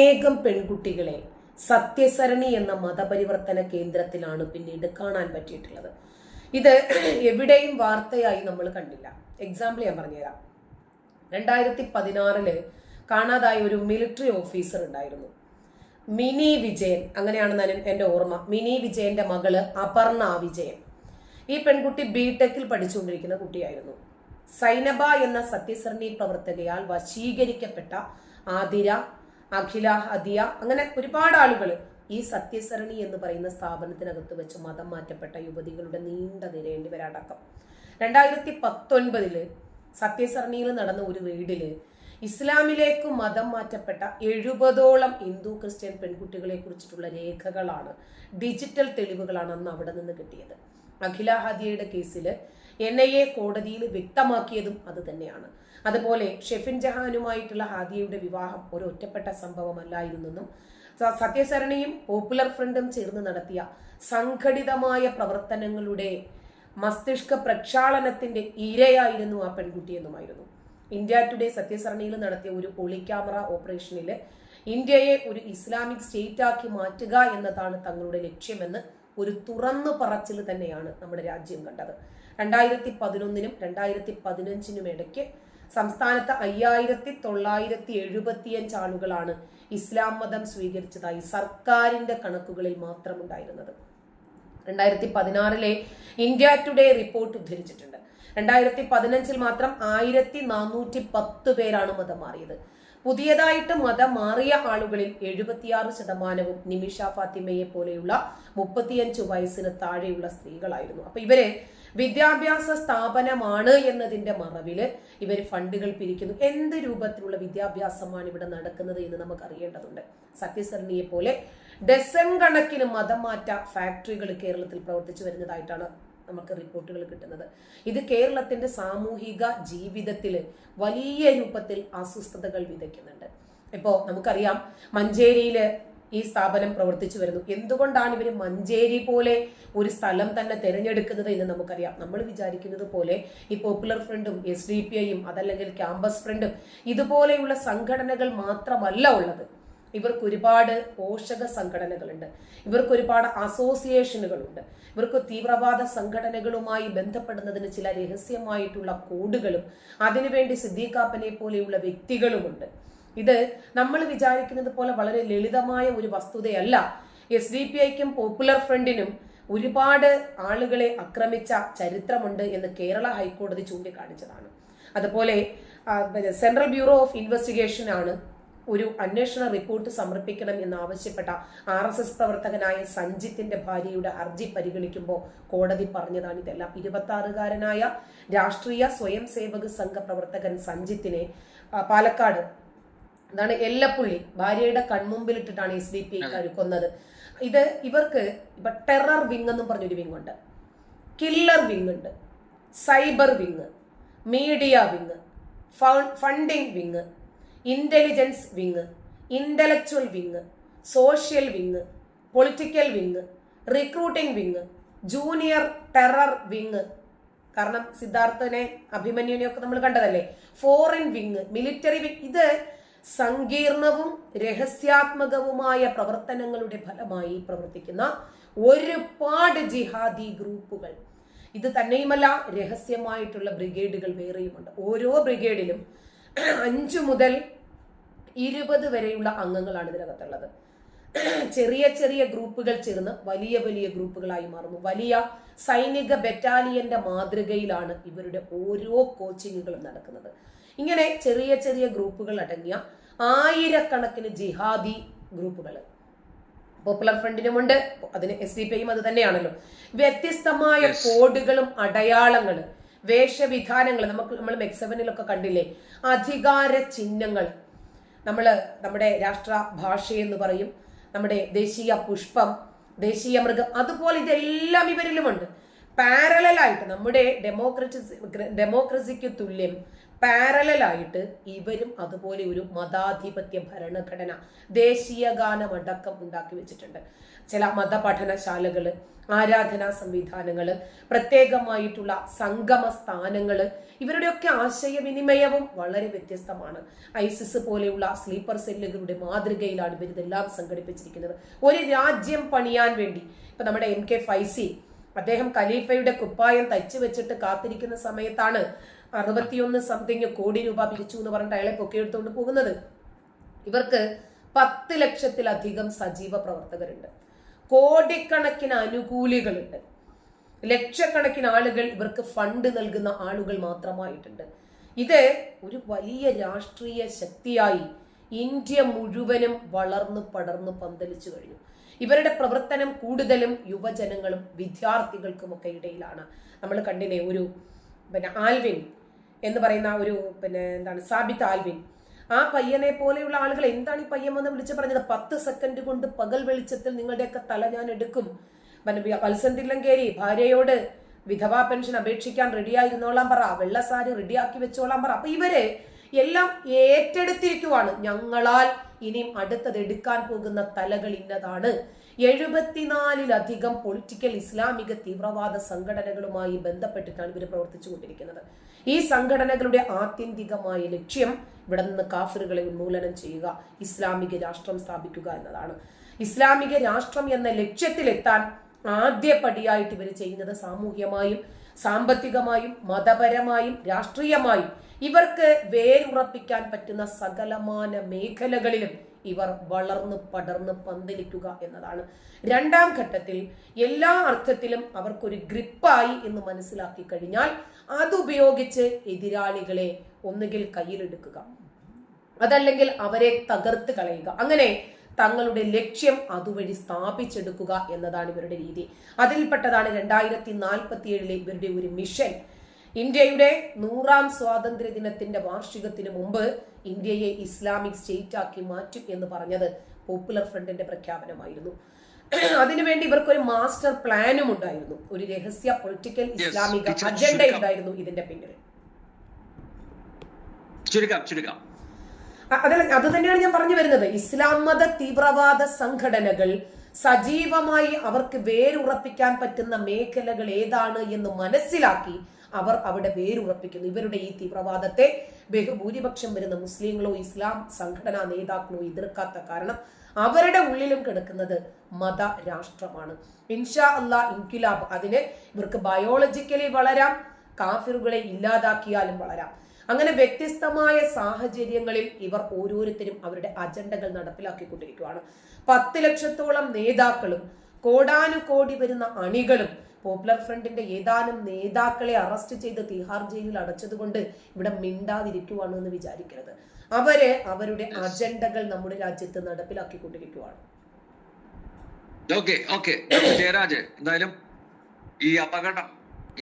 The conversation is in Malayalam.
അനേകം പെൺകുട്ടികളെ സത്യസരണി എന്ന മതപരിവർത്തന കേന്ദ്രത്തിലാണ് പിന്നീട് കാണാൻ പറ്റിയിട്ടുള്ളത്. ഇത് എവിടെയും വാർത്തയായി നമ്മൾ കണ്ടില്ല. എക്സാമ്പിൾ ഞാൻ പറഞ്ഞുതരാം. രണ്ടായിരത്തി പതിനാറിൽ കാണാതായ ഒരു മിലിറ്ററി ഓഫീസർ ഉണ്ടായിരുന്നു. മിനി വിജയൻ അങ്ങനെയാണെന്ന് എന്റെ ഓർമ്മ. മിനി വിജയന്റെ മകൾ അപർണ വിജയൻ. ഈ പെൺകുട്ടി ബിടെക്കിൽ പഠിച്ചുകൊണ്ടിരിക്കുന്ന കുട്ടിയായിരുന്നു. സൈനബ എന്ന സത്യസരണി പ്രവർത്തകയാൽ വശീകരിക്കപ്പെട്ട ആതിര അഖില അദിയ അങ്ങനെ ഒരുപാട് ആളുകൾ ഈ സത്യസരണി എന്ന് പറയുന്ന സ്ഥാപനത്തിനകത്ത് വെച്ച് മതം മാറ്റപ്പെട്ട യുവതികളുടെ നീണ്ട നിരയേണ്ടി വരാടക്കം രണ്ടായിരത്തി പത്തൊൻപതിൽ സത്യസരണിയിൽ നടന്ന ഒരു വീടിൽ ഇസ്ലാമിലേക്ക് മതം മാറ്റപ്പെട്ട എഴുപതോളം ഹിന്ദു ക്രിസ്ത്യൻ പെൺകുട്ടികളെ കുറിച്ചിട്ടുള്ള രേഖകളാണ് ഡിജിറ്റൽ തെളിവുകളാണ് അന്ന് അവിടെ നിന്ന് കിട്ടിയത്. അഖില ഹദിയയുടെ കേസിൽ എൻ ഐ എ കോടതിയിൽ വ്യക്തമാക്കിയതും അത് തന്നെയാണ്. അതുപോലെ ഷെഫിൻ ജഹാനുമായിട്ടുള്ള ഹാദിയയുടെ വിവാഹം ഒരു ഒറ്റപ്പെട്ട സംഭവമല്ലായിരുന്നെന്നും സത്യസരണിയും പോപ്പുലർ ഫ്രണ്ടും ചേർന്ന് നടത്തിയ സംഘടിതമായ പ്രവർത്തനങ്ങളുടെ മസ്തിഷ്ക പ്രക്ഷാളനത്തിന്റെ ഇരയായിരുന്നു ആ പെൺകുട്ടിയെന്നുമായിരുന്നു. ഇന്ത്യ ടുഡേ സത്യസരണിയിൽ നടത്തിയ ഒരു ഒളിക്യാമറ ഓപ്പറേഷനിൽ ഇന്ത്യയെ ഒരു ഇസ്ലാമിക് സ്റ്റേറ്റ് ആക്കി മാറ്റുക എന്നതാണ് തങ്ങളുടെ ലക്ഷ്യമെന്ന് ഒരു തുറന്നു പറച്ചിൽ തന്നെയാണ് നമ്മുടെ രാജ്യം കണ്ടത്. രണ്ടായിരത്തി പതിനൊന്നിനും രണ്ടായിരത്തി പതിനഞ്ചിനും ഇടയ്ക്ക് സംസ്ഥാനത്ത് അയ്യായിരത്തി തൊള്ളായിരത്തി എഴുപത്തിയഞ്ച് ആളുകളാണ് ഇസ്ലാം മതം സ്വീകരിച്ചതായി സർക്കാരിന്റെ കണക്കുകളിൽ മാത്രമുണ്ടായിരുന്നത്. രണ്ടായിരത്തി പതിനാറിലെ ഇന്ത്യ ടുഡേ റിപ്പോർട്ട് ഉദ്ധരിച്ചിട്ടുണ്ട്. രണ്ടായിരത്തി പതിനഞ്ചിൽ മാത്രം ആയിരത്തി നാനൂറ്റി പത്ത് പേരാണ് മതം മാറിയത്. പുതിയതായിട്ട് മതം മാറിയ ആളുകളിൽ എഴുപത്തിയാറ് ശതമാനവും നിമിഷ ഫാത്തിമയെ പോലെയുള്ള മുപ്പത്തിയഞ്ചു വയസ്സിന് താഴെയുള്ള സ്ത്രീകളായിരുന്നു. അപ്പൊ ഇവരെ വിദ്യാഭ്യാസ സ്ഥാപനമാണ് എന്നതിന്റെ മറവിൽ ഇവർ ഫണ്ടുകൾ പിരിക്കുന്നു. എന്ത് രൂപത്തിലുള്ള വിദ്യാഭ്യാസമാണ് ഇവിടെ നടക്കുന്നത് എന്ന് നമുക്ക് അറിയേണ്ടതുണ്ട്. സത്യസരണിയെ പോലെ ഡസൺ കണക്കിന് മതം മാറ്റ ഫാക്ടറികൾ കേരളത്തിൽ പ്രവർത്തിച്ചു വരുന്നതായിട്ടാണ് നമുക്ക് റിപ്പോർട്ടുകൾ കിട്ടുന്നത്. ഇത് കേരളത്തിന്റെ സാമൂഹിക ജീവിതത്തിൽ വലിയ രൂപത്തിൽ അസ്വസ്ഥതകൾ വിതയ്ക്കുന്നുണ്ട്. ഇപ്പോൾ നമുക്കറിയാം മഞ്ചേരിയിൽ ഈ സ്ഥാപനം പ്രവർത്തിച്ചു വരുന്നു. എന്തുകൊണ്ടാണ് ഇവർ മഞ്ചേരി പോലെ ഒരു സ്ഥലം തന്നെ തിരഞ്ഞെടുക്കുന്നത് എന്ന് നമുക്കറിയാം. നമ്മൾ വിചാരിക്കുന്നത് പോലെ ഈ പോപ്പുലർ ഫ്രണ്ടും എസ് ഡി പി ഐയും അതല്ലെങ്കിൽ ക്യാമ്പസ് ഫ്രണ്ടും ഇതുപോലെയുള്ള സംഘടനകൾ മാത്രമല്ല ഉള്ളത്. ഇവർക്ക് ഒരുപാട് പോഷക സംഘടനകളുണ്ട് ഇവർക്ക് ഒരുപാട് അസോസിയേഷനുകളുണ്ട്. ഇവർക്ക് തീവ്രവാദ സംഘടനകളുമായി ബന്ധപ്പെടുന്നതിന് ചില രഹസ്യമായിട്ടുള്ള കോഡുകളും അതിനുവേണ്ടി സിദ്ദീഖാപ്പനെ പോലെയുള്ള വ്യക്തികളുമുണ്ട്. ഇത് നമ്മൾ വിചാരിക്കുന്നത് പോലെ വളരെ ലളിതമായ ഒരു വസ്തുതയല്ല. എസ് ഡി പി ഐക്കും പോപ്പുലർ ഫ്രണ്ടിനും ഒരുപാട് ആളുകളെ ആക്രമിച്ച ചരിത്രമുണ്ട് എന്ന് കേരള ഹൈക്കോടതി ചൂണ്ടിക്കാണിച്ചതാണ്. അതുപോലെ സെൻട്രൽ ബ്യൂറോ ഓഫ് ഇൻവെസ്റ്റിഗേഷൻ ആണ് ഒരു അന്വേഷണ റിപ്പോർട്ട് സമർപ്പിക്കണം എന്നാവശ്യപ്പെട്ട ആർ എസ് എസ് പ്രവർത്തകനായ സഞ്ജിത്തിന്റെ ഭാര്യയുടെ ഹർജി പരിഗണിക്കുമ്പോൾ കോടതി പറഞ്ഞതാണ് ഇതെല്ലാം. ഇരുപത്തി ആറുകാരനായ രാഷ്ട്രീയ സ്വയം സേവക സംഘ പ്രവർത്തകൻ സഞ്ജിത്തിനെ പാലക്കാട് എന്താണ് എല്ലപ്പുള്ളി ഭാര്യയുടെ കൺമുമ്പിലിട്ടിട്ടാണ് എസ് ഡി പി ഐക്കാർ കൊന്നത്. ഇത് ഇവർക്ക് ഇപ്പൊ ടെറർ വിങ് എന്നും പറഞ്ഞൊരു വിങ് ഉണ്ട്. കില്ലർ വിങ് ഉണ്ട്. Cyber wing media wing funding wing intelligence wing intellectual wing social wing political wing recruiting wing junior terror wing കാരണം സിദ്ധാർത്ഥനെ അഭിമന്യുവിനെ നമ്മൾ കണ്ടതല്ലേ? ഫോറിൻ വിങ് മിലിറ്ററി വിങ് ഇത് സങ്കീർണവും രഹസ്യാത്മകവുമായ പ്രവർത്തനങ്ങളുടെ ഫലമായി പ്രവർത്തിക്കുന്ന ഒരുപാട് ജിഹാദി ഗ്രൂപ്പുകൾ. ഇത് തന്നെയുമല്ല രഹസ്യമായിട്ടുള്ള ബ്രിഗേഡുകൾ വേറെയുമുണ്ട്. ഓരോ ബ്രിഗേഡിലും അഞ്ചു മുതൽ ഇരുപത് വരെയുള്ള അംഗങ്ങളാണ് ഇതിനകത്തുള്ളത്. ചെറിയ ചെറിയ ഗ്രൂപ്പുകൾ ചേർന്ന് വലിയ വലിയ ഗ്രൂപ്പുകളായി മാറുന്നു. വലിയ സൈനിക ബറ്റാലിയന്റെ മാതൃകയിലാണ് ഇവരുടെ ഓരോ കോച്ചിങ്ങുകളും നടക്കുന്നത്. ഇങ്ങനെ ചെറിയ ചെറിയ ഗ്രൂപ്പുകൾ അടങ്ങിയ ആയിരക്കണക്കിന് ജിഹാദി ഗ്രൂപ്പുകൾ. പോപ്പുലർ ഫ്രണ്ടിനുമുണ്ട് അതിന് എസ് ഡി പിയും അത് തന്നെയാണല്ലോ. വ്യത്യസ്തമായ കോഡുകളും അടയാളങ്ങൾ വേഷവിധാനങ്ങൾ നമുക്ക് നമ്മൾ മെക്സവനിലൊക്കെ കണ്ടില്ലേ? അധികാര ചിഹ്നങ്ങൾ നമ്മൾ നമ്മുടെ രാഷ്ട്ര ഭാഷയെന്ന് പറയും നമ്മുടെ ദേശീയ പുഷ്പം ദേശീയ മൃഗം അതുപോലെ ഇതെല്ലാം ഇവരിലുമുണ്ട്. പാരലായിട്ട് നമ്മുടെ ഡെമോക്രസി ഡെമോക്രസിക്ക് തുല്യം പാരലായിട്ട് ഇവരും അതുപോലെ ഒരു മതാധിപത്യ ഭരണഘടന ദേശീയ ഗാനമടക്കം ഉണ്ടാക്കി വെച്ചിട്ടുണ്ട്. ചില മതപഠനശാലകൾ ആരാധനാ സംവിധാനങ്ങൾ പ്രത്യേകമായിട്ടുള്ള സംഗമ സ്ഥാനങ്ങൾ ഇവരുടെയൊക്കെ ആശയവിനിമയവും വളരെ വ്യത്യസ്തമാണ്. ഐസിസ് പോലെയുള്ള സ്ലീപ്പർ സെല്ലുകളുടെ മാതൃകയിലാണ് ഇവർ ഇതെല്ലാം സംഘടിപ്പിച്ചിരിക്കുന്നത്. ഒരു രാജ്യം പണിയാൻ വേണ്ടി ഇപ്പൊ നമ്മുടെ എം കെ ഫൈസി അദ്ദേഹം ഖലീഫയുടെ കുപ്പായം തയ്ച്ചു വെച്ചിട്ട് കാത്തിരിക്കുന്ന സമയത്താണ് അറുപത്തിയൊന്ന് സംതിങ് കോടി രൂപ പിരിച്ചു എന്ന് പറഞ്ഞിട്ട് അയാളെ പൊക്കിയെടുത്തുകൊണ്ട് പോകുന്നത്. ഇവർക്ക് പത്ത് ലക്ഷത്തിലധികം സജീവ പ്രവർത്തകരുണ്ട്. കോടിക്കണക്കിന് അനുകൂലികളുണ്ട്. ലക്ഷക്കണക്കിന് ആളുകൾ ഇവർക്ക് ഫണ്ട് നൽകുന്ന ആളുകൾ മാത്രമായിട്ടുണ്ട്. ഇത് ഒരു വലിയ രാഷ്ട്രീയ ശക്തിയായി ഇന്ത്യ മുഴുവനും വളർന്നു പടർന്നു പന്തലിച്ചു കഴിഞ്ഞു. ഇവരുടെ പ്രവർത്തനം കൂടുതലും യുവജനങ്ങളും വിദ്യാർത്ഥികൾക്കുമൊക്കെ ഇടയിലാണ്. നമ്മൾ കണ്ടിനെ ഒരു പിന്നെ ആൽവിൻ എന്ന് പറയുന്ന ഒരു പിന്നെ എന്താണ് സാബിത്ത് ആൽവിൻ. ആ പയ്യനെ പോലെയുള്ള ആളുകൾ എന്താണ് ഈ പയ്യൻ വന്ന് വിളിച്ചു പറഞ്ഞത്? പത്ത് സെക്കൻഡ് കൊണ്ട് പകൽ വെളിച്ചത്തിൽ നിങ്ങളുടെയൊക്കെ തല ഞാൻ എടുക്കും. വത്സൻ തില്ലങ്കേരി ഭാര്യയോട് വിധവാ പെൻഷൻ അപേക്ഷിക്കാൻ റെഡിയായിരുന്നോളാം പറ. വെള്ളസാരി റെഡിയാക്കി വെച്ചോളാം പറ. അപ്പൊ ഇവർ എല്ലാം ഏറ്റെടുത്തിരിക്കുവാണ്. ഞങ്ങളാൽ ഇനിയും അടുത്തത് എടുക്കാൻ പോകുന്ന തലകൾ ഇന്നതാണ്. എഴുപത്തിനാലിലധികം പൊളിറ്റിക്കൽ ഇസ്ലാമിക തീവ്രവാദ സംഘടനകളുമായി ബന്ധപ്പെട്ടിട്ടാണ് ഇവർ പ്രവർത്തിച്ചു കൊണ്ടിരിക്കുന്നത് ഈ സംഘടനകളുടെ ആത്യന്തികമായ ലക്ഷ്യം ഇവിടെ നിന്ന് കാഫറുകളെ ഉന്മൂലനം ചെയ്യുക ഇസ്ലാമിക രാഷ്ട്രം സ്ഥാപിക്കുക എന്നതാണ്. ഇസ്ലാമിക രാഷ്ട്രം എന്ന ലക്ഷ്യത്തിലെത്താൻ ആദ്യ പടിയായിട്ട് ഇവർ ചെയ്യുന്നത് സാമൂഹ്യമായും സാമ്പത്തികമായും മതപരമായും രാഷ്ട്രീയമായും. ഇവർക്ക് വേരുറപ്പിക്കാൻ പറ്റുന്ന സകലമാന മേഖലകളിലും ഇവർ വളർന്ന് പടർന്ന് പന്തലിക്കുക എന്നതാണ്. രണ്ടാം ഘട്ടത്തിൽ എല്ലാ അർത്ഥത്തിലും അവർക്കൊരു ഗ്രിപ്പായി എന്ന് മനസ്സിലാക്കി കഴിഞ്ഞാൽ അതുപയോഗിച്ച് എതിരാളികളെ ഒന്നുകിൽ കയ്യിലെടുക്കുക. അതല്ലെങ്കിൽ അവരെ തകർത്ത് കളയുക. അങ്ങനെ തങ്ങളുടെ ലക്ഷ്യം അതുവഴി സ്ഥാപിച്ചെടുക്കുക എന്നതാണ് ഇവരുടെ രീതി. അതിൽപ്പെട്ടതാണ് രണ്ടായിരത്തി നാൽപ്പത്തി ഏഴിലെ ഇവരുടെ ഒരു മിഷൻ. ഇന്ത്യയുടെ നൂറാം സ്വാതന്ത്ര്യ ദിനത്തിന്റെ വാർഷികത്തിന് മുമ്പ് ഇന്ത്യയെ ഇസ്ലാമിക് സ്റ്റേറ്റ് ആക്കി മാറ്റും എന്ന് പറഞ്ഞത് പോപ്പുലർ ഫ്രണ്ടിന്റെ പ്രഖ്യാപനമായിരുന്നു. അതിനുവേണ്ടി ഇവർക്ക് ഒരു മാസ്റ്റർ പ്ലാനും ഉണ്ടായിരുന്നു. ഒരു രഹസ്യ പൊളിറ്റിക്കൽ ഇസ്ലാമിക അജണ്ട ഉണ്ടായിരുന്നു ഇതിന്റെ പിന്നിൽ. ചുരുക്കാം ചുരുക്കാം. അതല്ല അത് തന്നെയാണ് ഞാൻ പറഞ്ഞു വരുന്നത്. ഇസ്ലാം മത തീവ്രവാദ സംഘടനകൾ സജീവമായി അവർക്ക് വേരുറപ്പിക്കാൻ പറ്റുന്ന മേഖലകൾ ഏതാണ് എന്ന് മനസ്സിലാക്കി അവർ അവിടെ വേരുറപ്പിക്കുന്നു. ഇവരുടെ ഈ തീവ്രവാദത്തെ ബഹുഭൂരിപക്ഷം വരുന്ന മുസ്ലിങ്ങളോ ഇസ്ലാം സംഘടനാ നേതാക്കളോ എതിർക്കാത്ത കാരണം അവരുടെ ഉള്ളിലും കിടക്കുന്നത് മത രാഷ്ട്രമാണ്. ഇൻഷാ അല്ലാ ഇൻകിലാബ് അതിന് ഇവർക്ക് ബയോളജിക്കലി വളരാം കാഫിറുകളെ ഇല്ലാതാക്കിയാലും വളരാം. അങ്ങനെ വ്യത്യസ്തമായ സാഹചര്യങ്ങളിൽ ഇവർ ഓരോരുത്തരും അവരുടെ അജണ്ടകൾ നടപ്പിലാക്കിക്കൊണ്ടിരിക്കുകയാണ് പത്ത് ലക്ഷത്തോളം നേതാക്കളും കോടാനുകോടി വരുന്ന അണികളും പോപ്പുലർ ഫ്രണ്ടിന്റെ ഏതാനും നേതാക്കളെ അറസ്റ്റ് ചെയ്ത് തിഹാർ ജയിലിൽ അടച്ചതുകൊണ്ട് ഇവിടെ മിണ്ടാതിരിക്കുവാണ് എന്ന് വിചാരിക്കരുത്. അവർ അവരുടെ അജണ്ടകൾ നമ്മുടെ രാജ്യത്ത് നടപ്പിലാക്കിക്കൊണ്ടിരിക്കുവാണ്. Okay okay. ജയരാജ് എന്തായാലും ഈ അപകടം